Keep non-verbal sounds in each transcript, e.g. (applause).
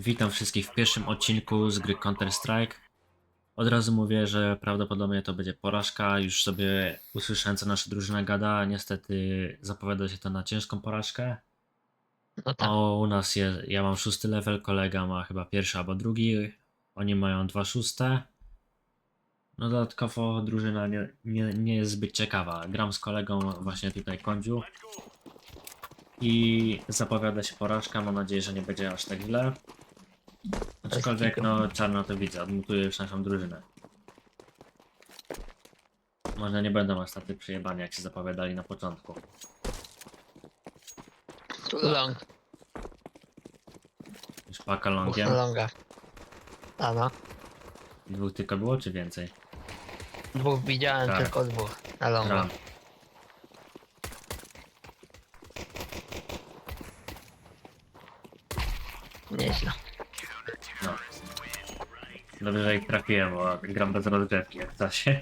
Witam wszystkich w pierwszym odcinku z gry Counter-Strike. Od razu mówię, że prawdopodobnie to będzie porażka. Już sobie usłyszałem, co nasza drużyna gada. Niestety zapowiada się to na ciężką porażkę. No tak. O, u nas jest, ja mam szósty level, kolega ma chyba pierwszy albo drugi. Oni mają dwa szóste. No dodatkowo drużyna nie, nie, nie jest zbyt ciekawa. Gram z kolegą właśnie tutaj Kondziu. I zapowiada się porażka. Mam nadzieję, że nie będzie aż tak źle. Aczkolwiek no czarno to widzę. Odmutuję już naszą drużynę. Może nie będą aż tacy przyjebani jak się zapowiadali na początku. Long, Już paka longiem. longa. A no, Dwóch tylko było czy więcej? dwóch widziałem, Tak. tylko dwóch na longa. Ram. Nieźle. No. Dobrze, że ich trafiłem, bo gram bez rozgrzewki jak w czasie.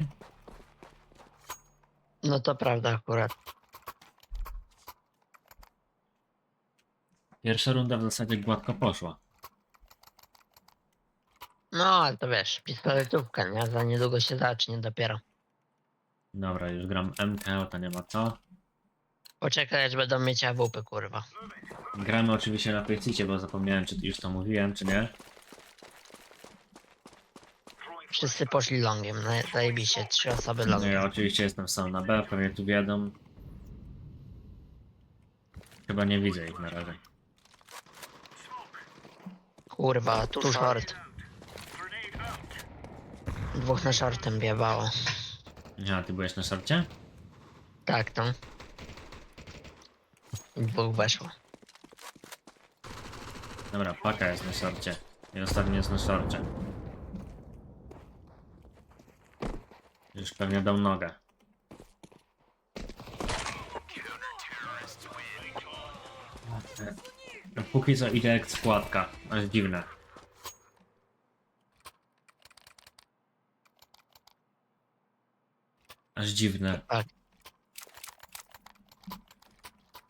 No to prawda akurat. Pierwsza runda w zasadzie gładko poszła. No, ale to wiesz, pistoletówka, nie? Za niedługo się zacznie dopiero. Dobra, już gram MK, to nie ma co. Poczekaj, aż będą mieć AWP, kurwa. Gramy oczywiście na PC, bo zapomniałem, czy już to mówiłem, czy nie. Wszyscy poszli longiem, no, zajebiście, trzy osoby No longiem. ja oczywiście jestem sam na B, pewnie tu wiadą. Chyba nie widzę ich na razie. Kurwa, tu short. Dwóch na shortem biebało. Ja, ty byłeś na szarcie? Tak. I Dwóch weszło. Dobra, paka jest na szarcie. I ostatni jest na szarcie. Już pewnie dał nogę. No, Póki co idę jak składka. Aż dziwne. Aż dziwne. Tak.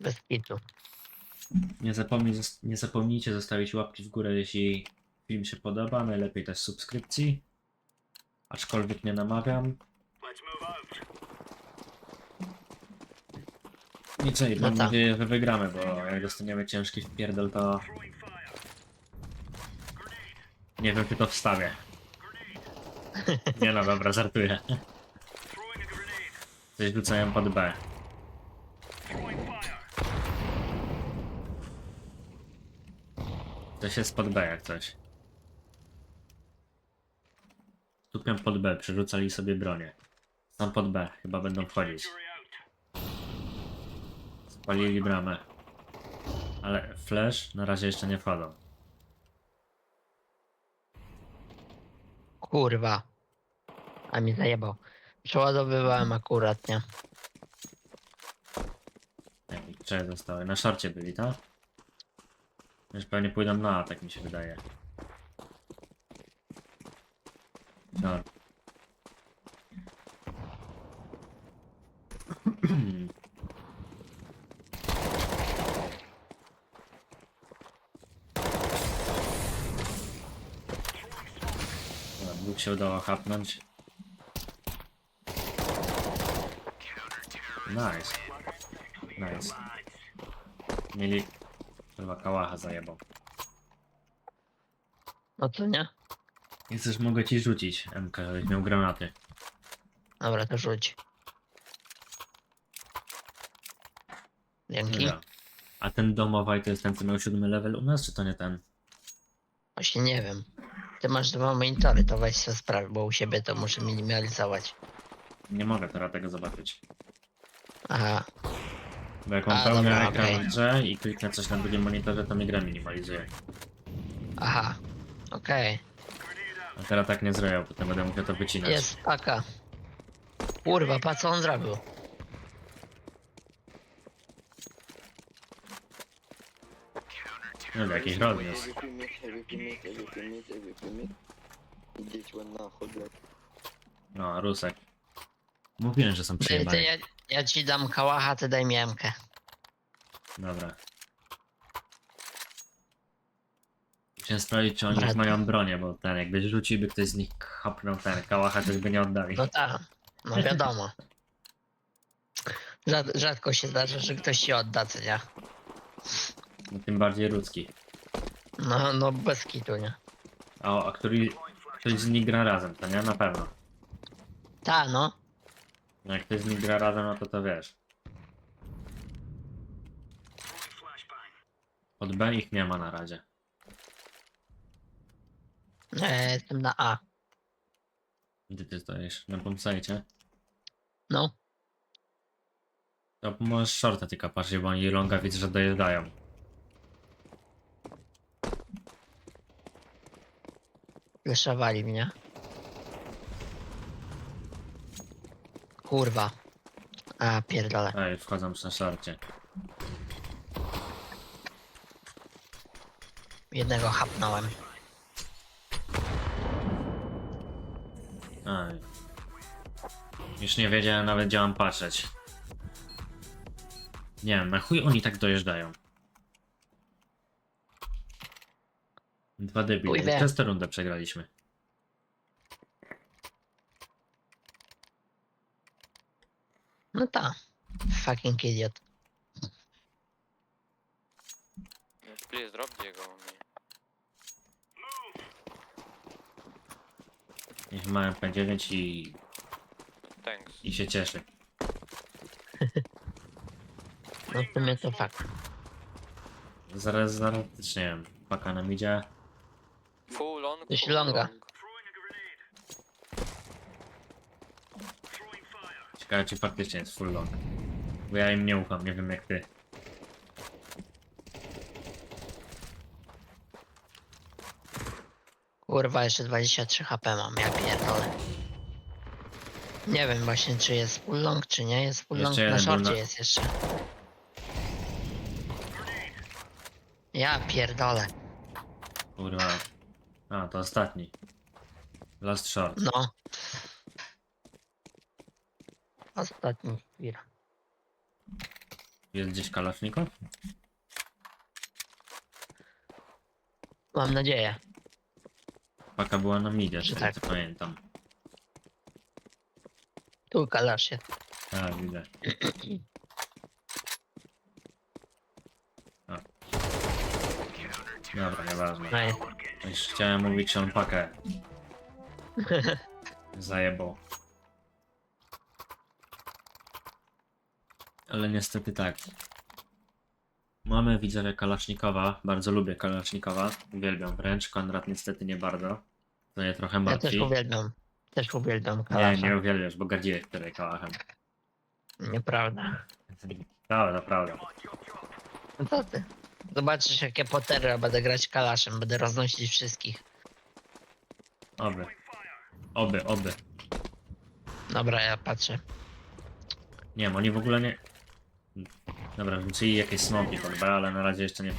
Bez kitu. Nie, zapomnij, nie zapomnijcie zostawić łapki w górę, jeśli film się podoba. Najlepiej też subskrypcji. Aczkolwiek nie namawiam. I co, i No mam tak. nadzieję, że wygramy, bo jak dostaniemy ciężki wpierdol, to... Nie wiem, czy to wstawię. (laughs) Nie no, dobra, żartuję. Coś rzucają pod B. Coś jest pod B jak coś. Tupią pod B, przerzucali sobie bronię. Są pod B, chyba będą wchodzić. Spalili bramę. Ale flash na razie jeszcze nie wchodzą. Kurwa. A mi zajebał. Przeładowywałem akurat, nie? Czego zostały? Na szorcie byli, tak? Już pewnie pójdą na atak mi się wydaje. Short. Dobra, Dwóch się udało hapnąć. Nice. Nice. Mieli... Chyba kałacha zajebał. No co nie? Chcesz, mogę ci rzucić MK, żebyś miał granaty. Dobra, to rzuć. Dzięki. Dobra. A ten domowaj to jest ten, co miał siódmy level u nas, czy to nie ten? Właśnie nie wiem. Ty masz dwa monitory, to weź sobie sprawę, bo u siebie to muszę minimalizować. Nie mogę teraz tego zobaczyć. Aha, Bo jak mam A, pełny dobra, ekran okej. w grze i kliknę coś na drugim monitorze, to mi grę minimalizuje. aha. Okej. A teraz tak nie zrobię, bo potem będę musiał to wycinać. Jest paka. Kurwa, pa co on zrobił? No, jakiś rod jest. No, Rusek. Mówiłem, że są Ty, ja, ja ci dam kałacha, ty daj mi. Dobra. Musiałem sprawdzić, czy oni już mają bronię, bo ten jakby rzucił, by ktoś z nich chapnął ten kałacha, to by nie oddali. No tak, no wiadomo. Rzad, rzadko się zdarza, że ktoś ci odda, co nie? No, tym bardziej ludzki. No, no bez kitu, nie? A, a który, ktoś z nich gra razem, to nie? Na pewno. Ta, no. No, Jak ktoś z nich gra razem, no to to wiesz. Od B ich nie ma na razie. E, jestem na A. Gdzie ty stoisz? Na bombsite? No. To możesz shorta tylko patrzeć, bo oni longa widzę, że dojeżdżają. Wyszawali mnie. Kurwa. A, pierdolę. Ej, wchodzą na szorcie. Jednego chapnąłem. Ej. Już nie wiedziałem nawet gdzie mam patrzeć. Nie wiem, na chuj oni tak dojeżdżają. Dwa debile. wie. Przez tę rundę przegraliśmy. No ta. Fucking idiot. Please drop Diego on me. Niech mają P9 i, Thanks. i się cieszy. No w sumie to fakt. Zaraz, zaraz, nie wiem, paka nam idzie. Full on. Coś full longa. long. Ciekawe czy faktycznie jest full long. Bo ja im nie ufam, nie wiem jak ty. Kurwa, jeszcze 23 HP mam, ja pierdolę. Nie wiem właśnie, czy jest full long, czy nie jest full long. Jeszcze Na jeden był szorcie na- jest jeszcze. Ja pierdolę. Kurwa. A, to ostatni. Last short. No. Ostatni chwila. Jest gdzieś kalaśniko? Mam nadzieję. Paka była na midzie, Że z tak. co pamiętam. Tu kalasz jest. Tak, widzę. (clears throat) A. Dobra, nieważne. No. Już chciałem mówić, że on pakę zajebał. Ale niestety tak. Mamy widzowie Kalasznikowa. Bardzo lubię Kalasznikowa. Uwielbiam wręcz. Konrad niestety nie bardzo. To mnie trochę Ja też martwi. uwielbiam. Też uwielbiam Nie, kalasza. nie uwielbiasz, bo gardziłeś wtedy kałachem. Nieprawda. Prawda, prawda. No co ty? Zobaczysz jakie potery, a będę grać kalaszem. Będę roznosić wszystkich. Oby. Oby, oby. Dobra, ja patrzę. Nie wiem, oni w ogóle nie... Dobra, rzucili jakieś smoki B, ale na razie jeszcze nie.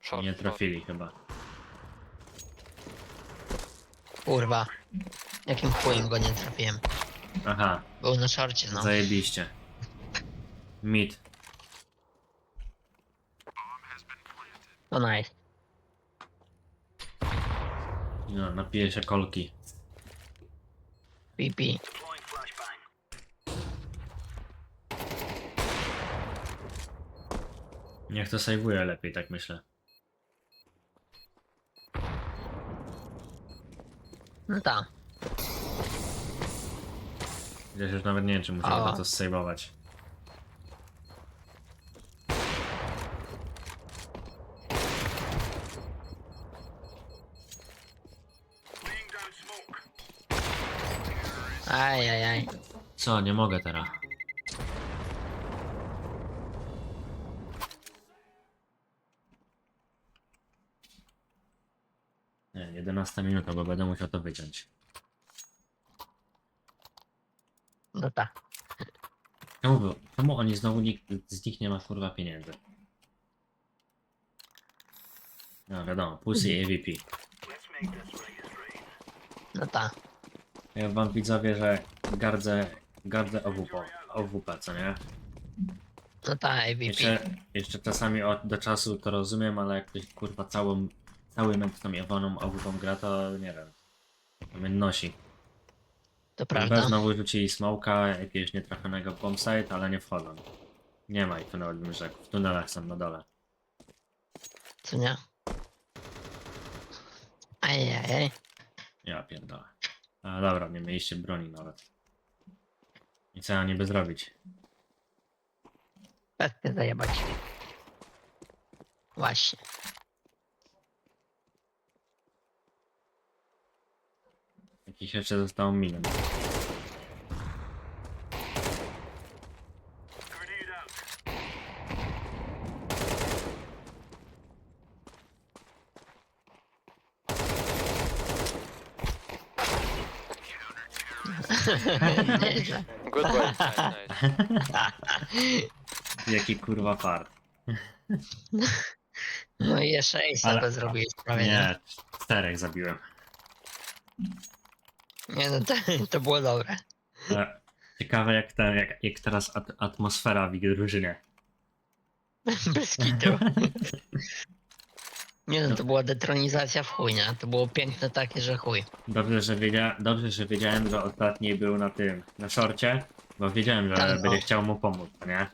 Short, Nie trafili chyba. Kurwa. Jakim chujem go nie trafiłem. Aha, Był na szorcie, no. zajebiście. Mid. To nice. No, napiję się kolki. PP. Niech to sejwuje lepiej, tak myślę. No tak. Ja już nawet nie wiem, czy A. to sejwować. Aj, aj, aj. Co, nie mogę teraz. Nie, 11 minuta, bo będę musiał to wyciąć. No tak. Czemu, wy- czemu oni znowu nikt z nich nie ma kurwa pieniędzy? No wiadomo, Pussy AVP. No tak. Ja wam widzowie, że gardzę, gardzę OWP, OWP, co nie? No tak. Jeszcze, jeszcze czasami od do czasu to rozumiem, ale jak ktoś kurwa całą, cały mecz tą Ewoną AWP gra, to nie wiem. To mnie nosi. To Prawda? prawda. Znowu rzucili smoka, jakiegoś nietrafionego bombsite, ale nie wchodzą. Nie ma ich tu nawet bym rzekł. W tunelach są na dole. Co nie? Ajajaj. Ja pierdolę. A dobra, nie mieliście broni nawet. I co ja niby zrobić? Petkę zajebać. Właśnie. Jakiś jeszcze został milion. Nieźle. Good boy. Nice, nice. Jaki kurwa fart. No i jeszcze Ale- to zrobiłeś prawie, nie? Nie, czterech zabiłem. Nie no, to, to było dobre. Ale ciekawe jak, ten, jak, jak teraz at atmosfera w ich drużynie. (laughs) Bez kitu. Nie no, to była detronizacja w chuj, nie? To było piękne takie, że chuj. Dobrze, że, wiedzia dobrze, że wiedziałem, że ostatni był na tym, na szorcie, bo wiedziałem, że Tak, no. będzie chciał mu pomóc, nie?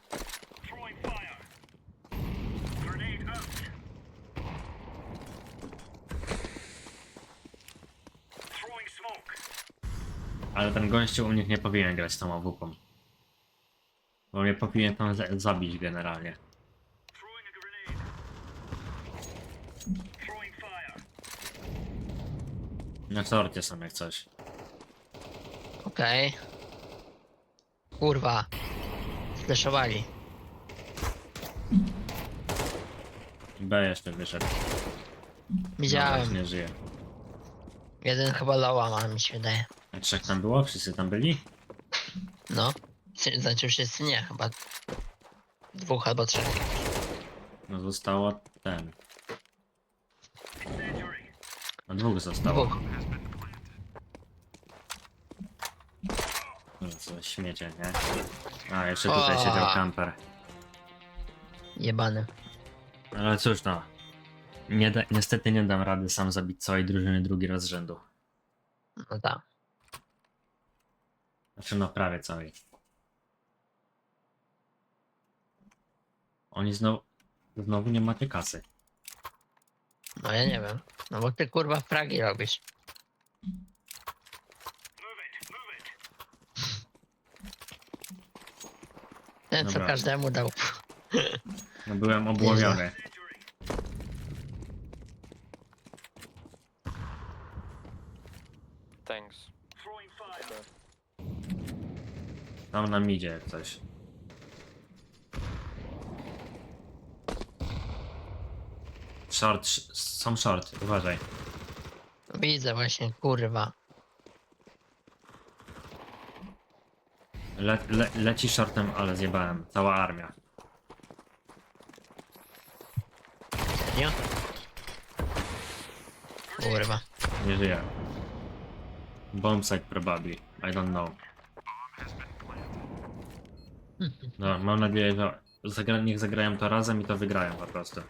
Ale ten gościu u nich nie powinien grać z tą AWP. Bo mnie powinien tam za zabić generalnie. Na szorcie są jak coś. Okej. Kurwa. Fleszowali. B jeszcze wyszedł. Widziałem. Nie żyje. Jeden chyba loła ma, mi się wydaje. A trzech tam było? Wszyscy tam byli? No. Czy- Znaczy wszyscy nie, chyba dwóch albo trzech. No zostało ten. Dwóch zostało. Dwóch. No co śmiecie, nie? A, jeszcze tutaj O. siedział kamper. Jebany. Ale cóż no. Nie da, niestety nie dam rady sam zabić całej drużyny drugi raz z rzędu. No tak. Znaczy no prawie całej. Oni znowu... Znowu nie macie kasy. No ja nie wiem. No bo ty kurwa fragi robisz. Ten co Dobra. każdemu dał. No byłem obłowiony. Thanks. Tam nam idzie jak coś. Short, sh- są short, uważaj. Widzę właśnie, kurwa. Le, le, leci shortem, ale zjebałem. Cała armia. Nie? Kurwa. Nie żyje. Bombsite probably. I don't know. No, mam nadzieję, że zagra niech zagrają to razem i to wygrają po prostu.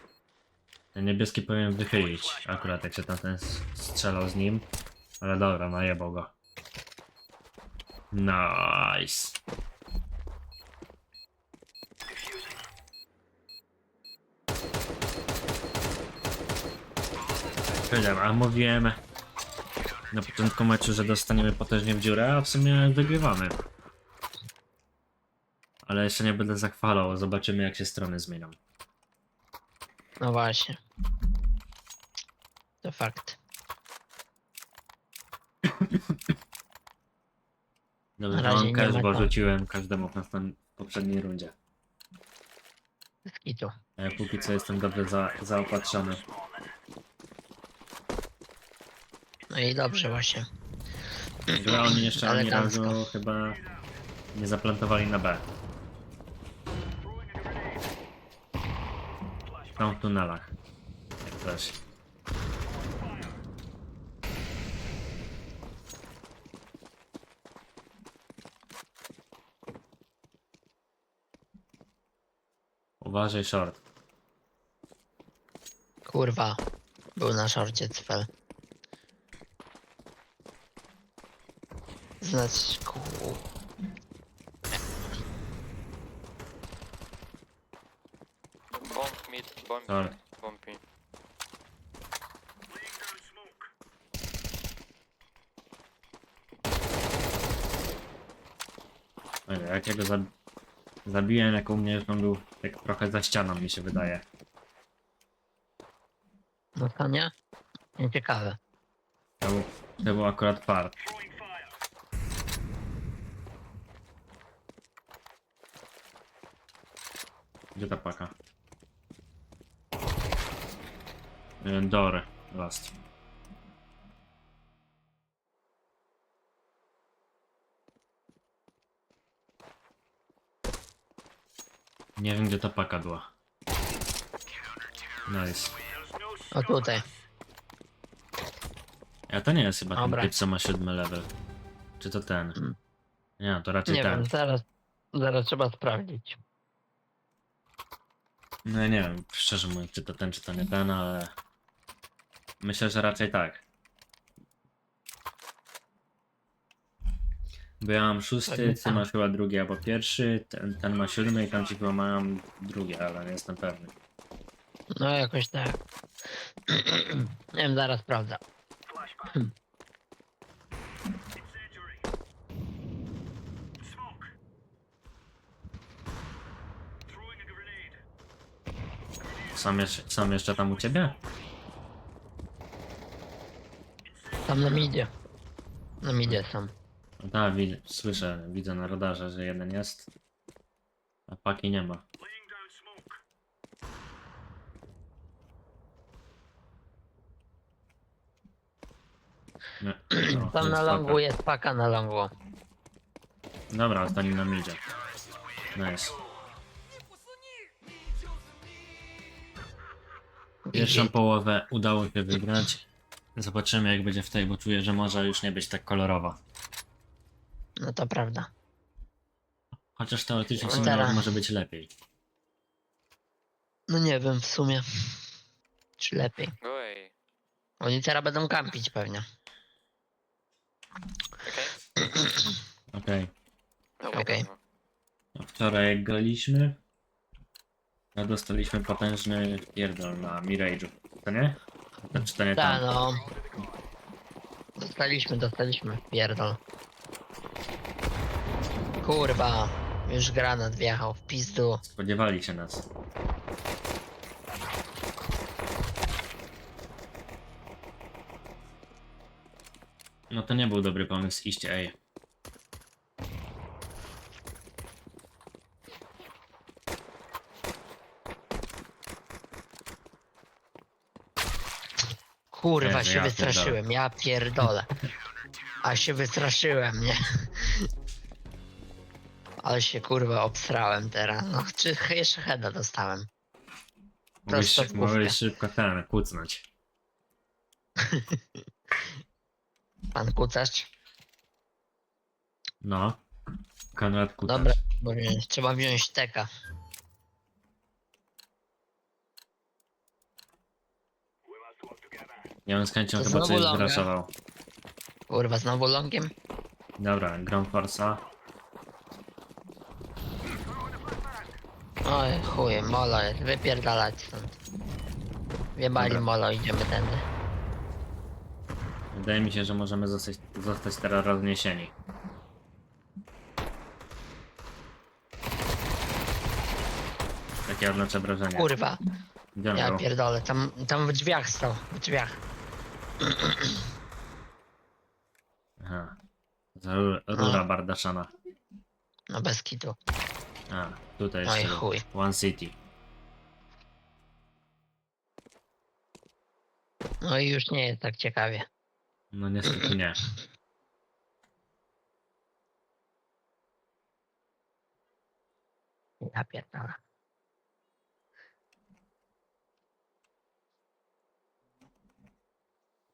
Niebieski powinien wychylić, akurat jak się tam ten strzelał z nim. Ale dobra, najebał go. Nice. Wiedziałem, a mówiłem na początku meczu, że dostaniemy potężnie w dziurę, a w sumie wygrywamy. Ale jeszcze nie będę zachwalał, zobaczymy jak się strony zmienią. No właśnie. To fakt. Dobrze, Na razie nie ma bo rzuciłem każdemu w poprzedniej rundzie. Bez kitu. A ja póki co jestem dobrze za, zaopatrzony. No i dobrze właśnie. Gra oni jeszcze ani Elegancko. razu chyba nie zaplantowali na B. Są w tunelach. Jak coś. Uważaj short. Kurwa. Był na szorcie cfel. Znać ku... Bomb mid, bomb Sorry. mid, bomb mid. Jak ja go zab zabiłem, jak u mnie już on był tak trochę za ścianą, mi się wydaje. No to nie? Nieciekawe. To był, to był akurat part. Gdzie ta paka? Y, Door, last. Nie wiem gdzie ta paka była. Nice. O tutaj. A to nie jest chyba ten Dobra. typ, co ma siódmy level. Czy to ten? Mm. Nie, to raczej Nie ten. wiem, zaraz, zaraz trzeba sprawdzić. No ja nie wiem, szczerze mówiąc, czy to ten, czy to nie ten, ale... Myślę, że raczej tak. Bo ja mam szósty, Pewnie ty tak. masz chyba drugi albo pierwszy, ten, ten ma siódmy i tam ci chyba mam drugi, ale nie jestem pewny. No jakoś tak. (clears throat) nie wiem, zaraz sprawdzę. Sam, jeszcze, sam jeszcze tam u ciebie? Tam na midzie. Na midzie są. Tak, widzę, słyszę, widzę na radarze, że jeden jest. A paki nie ma. Nie. O, Tam jest na paka. longu jest paka na longu. Dobra, ostatni nam idzie. Nice. Pierwszą połowę udało się wygrać. Zobaczymy jak będzie w tej, bo czuję, że może już nie być tak kolorowa. No to prawda. Chociaż teoretycznie No teraz. nawet może być lepiej. No nie wiem w sumie. Czy lepiej. Away. Oni teraz będą kampić pewnie. Okej. Okej. A Wczoraj jak graliśmy, to dostaliśmy potężny pierdol na Mirage'u. To nie? To, czy to nie Tak, tam? no. Dostaliśmy, dostaliśmy. Pierdol. Kurwa. Już granat wjechał w pizdu. Spodziewali się nas. No to nie był dobry pomysł iść ej. Kurwa Jezu, się ja wystraszyłem, ja pierdolę. A się wystraszyłem, nie? Ale się kurwa obsrałem teraz. No, czy jeszcze heada dostałem. Mogłeś, Prosto w główkę. mogłeś szybko ten, kucnąć. (laughs) Pan kucacz. No. Konrad kucacz. Dobra, bo wziąć, trzeba wziąć teka. Ja bym z chęcią To chyba znowu coś longa? zraszował. Kurwa, znowu longiem? Dobra, gram Forza. Oj, chuj, molo jest, wypierdalać stąd. Wiebali Dobra. molo, idziemy tędy. Wydaje mi się, że możemy zostać, zostać teraz rozniesieni. Takie odnoszę wrażenie. Kurwa, Gdzie on ja był? pierdolę, tam, tam w drzwiach stał, w drzwiach. Aha. Ru- Rura No. bardaszana. No bez kitu. A, tutaj jeszcze chuj. One City. No i już nie jest tak ciekawie. No niestety nie. (clears throat) Ja pierdolę.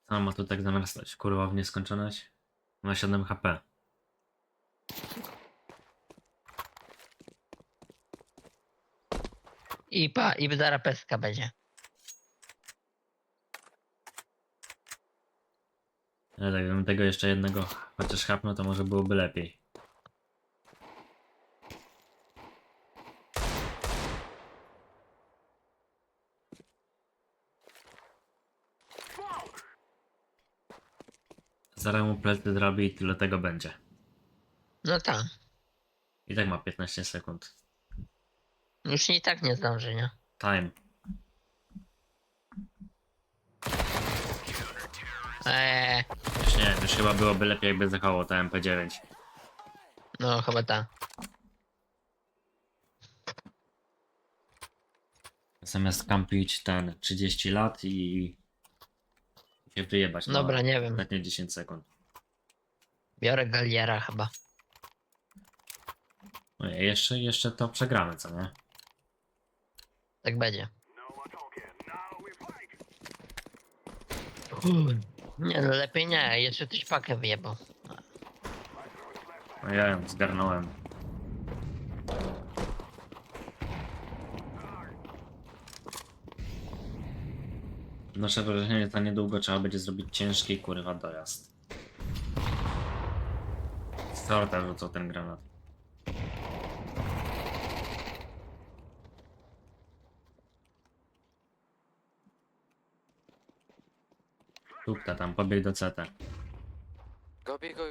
Co ma tu tak narastać? Kurwa w nieskończoność? Ma 7 HP. I pa, i zaraz pestka będzie. Ale tak, gdybym tego jeszcze jednego chociaż chapnął, to może byłoby lepiej. Zaraz mu plecy zrobi i tyle tego będzie. No tak. I tak ma 15 sekund. Już i tak nie zdąży, nie? Time. Eee, Już nie, już chyba byłoby lepiej jakby zachował to MP9. no chyba tak. Zamiast kampić ten 30 lat i się wyjebać. na Dobra, nie wiem. Ostatnie 10 sekund. Biorę Galiera chyba. No i jeszcze, jeszcze to przegramy, co nie? Tak będzie. Nie no, lepiej nie. Jeszcze ktoś pakę wyjebał. No ja ją zgarnąłem. Nasze wrażenie, że za niedługo trzeba będzie zrobić ciężki kurwa dojazd. Sorta rzucał ten granat. Tupta tam, pobiegł do CT. Go B, go.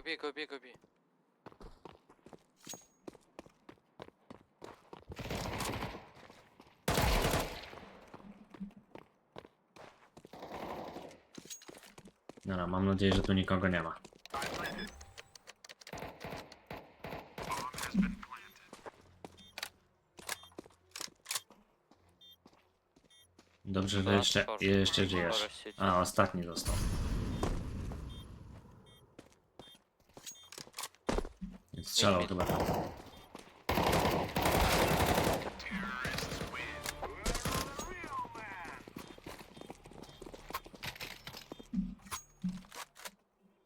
Dobra, mam nadzieję, że tu nikogo nie ma. Dobrze, że jeszcze, jeszcze żyjesz. A, ostatni został. Strzelał chyba.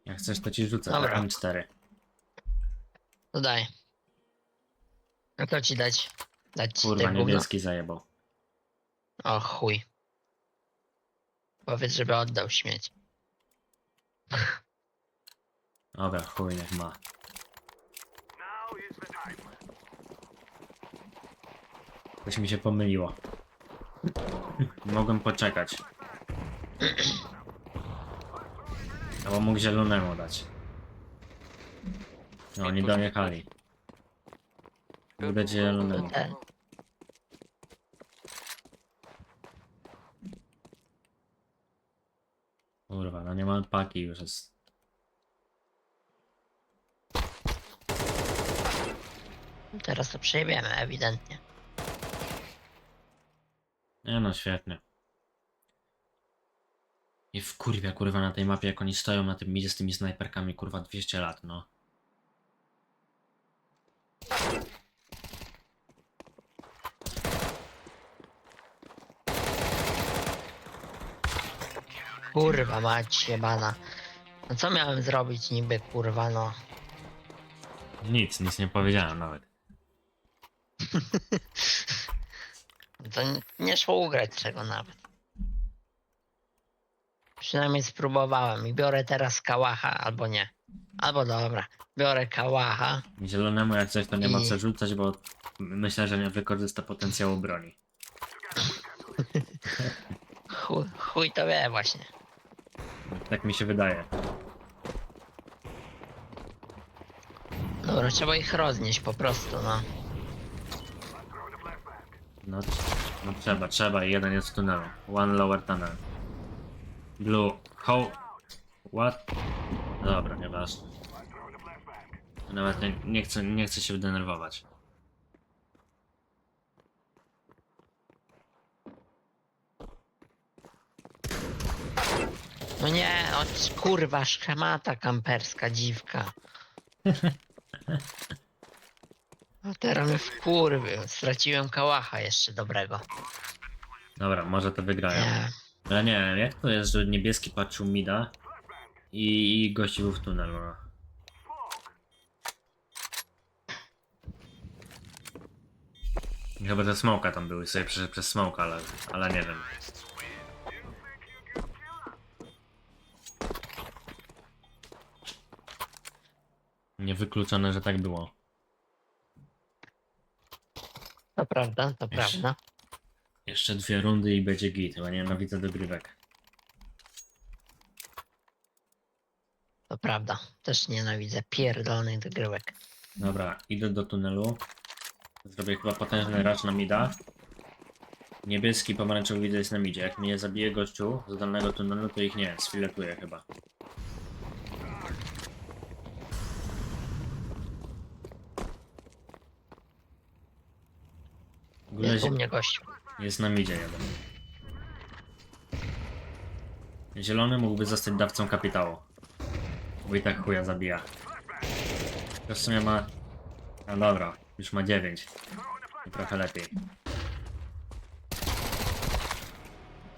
Jak chcesz, to ci rzucę Dobra. M4. No daj. No to ci dać. Dać ci Kurwa, te gówno. niebieski zajebał. O chuj. Powiedz, żeby oddał śmieć. Dobra, chuj, niech ma. Coś mi się pomyliło. Mogłem poczekać. Albo mógł zielonemu dać. No, oni dojechali. Mógł dać zielonemu. Kurwa, no nie ma paki już jest. Teraz to przejebiemy, ewidentnie. Nie no, świetnie. I w kurwia, kurwa, na tej mapie, jak oni stoją na tym midzie z tymi snajperkami, kurwa, 200 lat, no. Kurwa mać jebana. No co miałem zrobić niby, kurwa no. Nic, nic nie powiedziałem nawet. (laughs) To nie szło ugrać czego nawet. Przynajmniej spróbowałem i biorę teraz kałacha, albo nie. Albo dobra, biorę kałacha. Zielonemu jak coś to nie ma I- co rzucać, bo myślę, że nie wykorzysta potencjału broni. (laughs) Chuj, chuj to wie właśnie. Tak mi się wydaje. Dobra, trzeba ich roznieść po prostu, no. No, no trzeba, trzeba jeden jest w tunelu. One lower tunnel. Blue. How? What? Dobra, nieważne. Nawet nie, nie, chcę, nie chcę się denerwować. No nie, o kurwa, szkemata kamperska dziwka. (laughs) A teraz mnie wkurwy, straciłem kałacha jeszcze dobrego. Dobra, może to wygrają. Nie. Ale nie, jak to jest, że niebieski patrzył mida i, i gości był w tunelu, no. Chyba te smoka tam były, sobie przeszedł przez smoka, ale, ale nie wiem. Niewykluczone, że tak było. To prawda, to Jeszcze- prawda. Jeszcze dwie rundy i będzie git, chyba nienawidzę dogrywek. To prawda. Też nienawidzę pierdolonych dogrywek. Dobra, idę do tunelu. Zrobię chyba potężny racz na mida. Niebieski, pomarańczowy widzę jest na midzie. Jak mnie zabije gościu z dolnego tunelu, to ich nie, sfiletuję chyba. W ogóle Jest u mnie gościu. jest na midzie jeden. Zielony mógłby zostać dawcą kapitału. Bo i tak chuja zabija. To w sumie ma... No dobra, już ma 9. I trochę lepiej.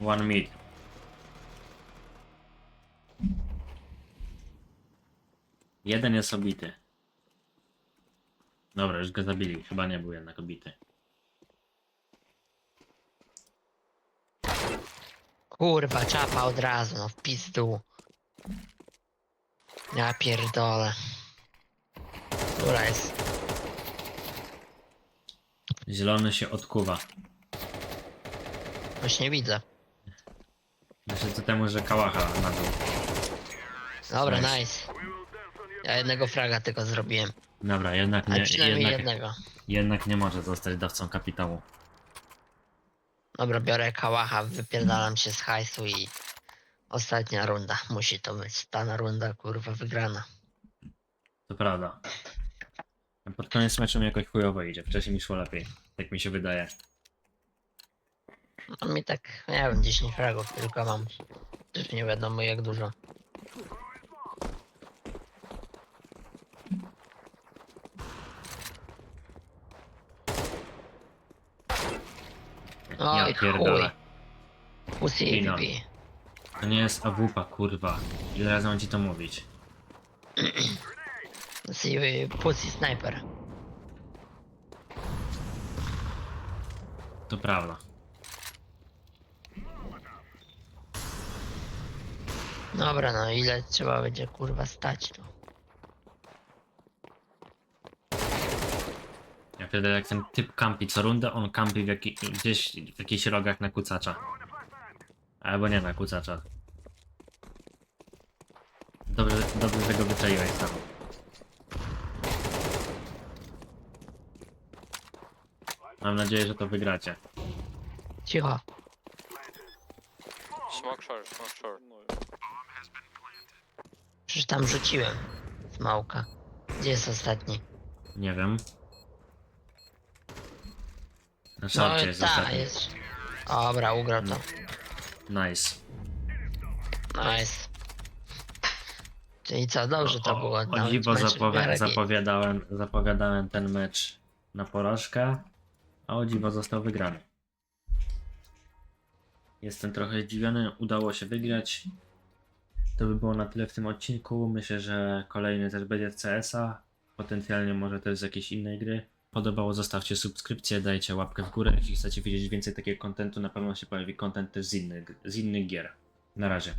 One mid. Jeden jest obity. Dobra, już go zabili. Chyba nie był jednak obity. Kurwa, czapa od razu, no w pizdu. Ja pierdolę. Która jest? Zielony się odkuwa. Właśnie widzę. Myślę to temu, że kałacha na dół. Dobra, Nice. nice. Ja jednego fraga tylko zrobiłem. Dobra, jednak Ale nie, przynajmniej jednak, jednego. jednak nie może zostać dawcą kapitału. Dobra, biorę kałacha, wypierdalam się z hajsu i ostatnia runda. Musi to być ta runda, kurwa, wygrana. To prawda. Pod koniec meczu mi jakoś chujowo idzie. Wcześniej mi szło lepiej. Tak mi się wydaje. No mi tak, nie wiem, 10 fragów tylko mam. Też nie wiadomo jak dużo. Oj, pierdolę. chuj. Pussy Kino. AVP. To nie jest AWP, kurwa. Ile razy mam ci to mówić? (clears throat) Pussy, pussy sniper. To prawda. Dobra, no ile trzeba będzie kurwa stać tu. Wtedy jak ten typ kampi co rundę, on kampi w jaki, gdzieś w jakichś rogach na kucacza. Albo nie na kucacza. Dobrze, dobrze że go wyczaiłeś sam. Mam nadzieję, że to wygracie. Cicho. Smoke short, smoke short. Przecież tam rzuciłem. Smałka. Gdzie jest ostatni? Nie wiem. Na No szorcie jest ta, ostatni. jest. Dobra, ugrał to. Nice. Nice. Czyli co, dobrze to O- było. O nawet dziwo mecz w zapowi miarę zapowiadałem, zapowiadałem ten mecz na porażkę, a o dziwo został wygrany. Jestem trochę zdziwiony, udało się wygrać. To by było na tyle w tym odcinku. Myślę, że kolejny też będzie z CS-a. Potencjalnie może też z jakiejś innej gry. Podobało, zostawcie subskrypcję, dajcie łapkę w górę. Jeśli chcecie widzieć więcej takiego kontentu, na pewno się pojawi kontent też z innych, z innych gier. Na razie.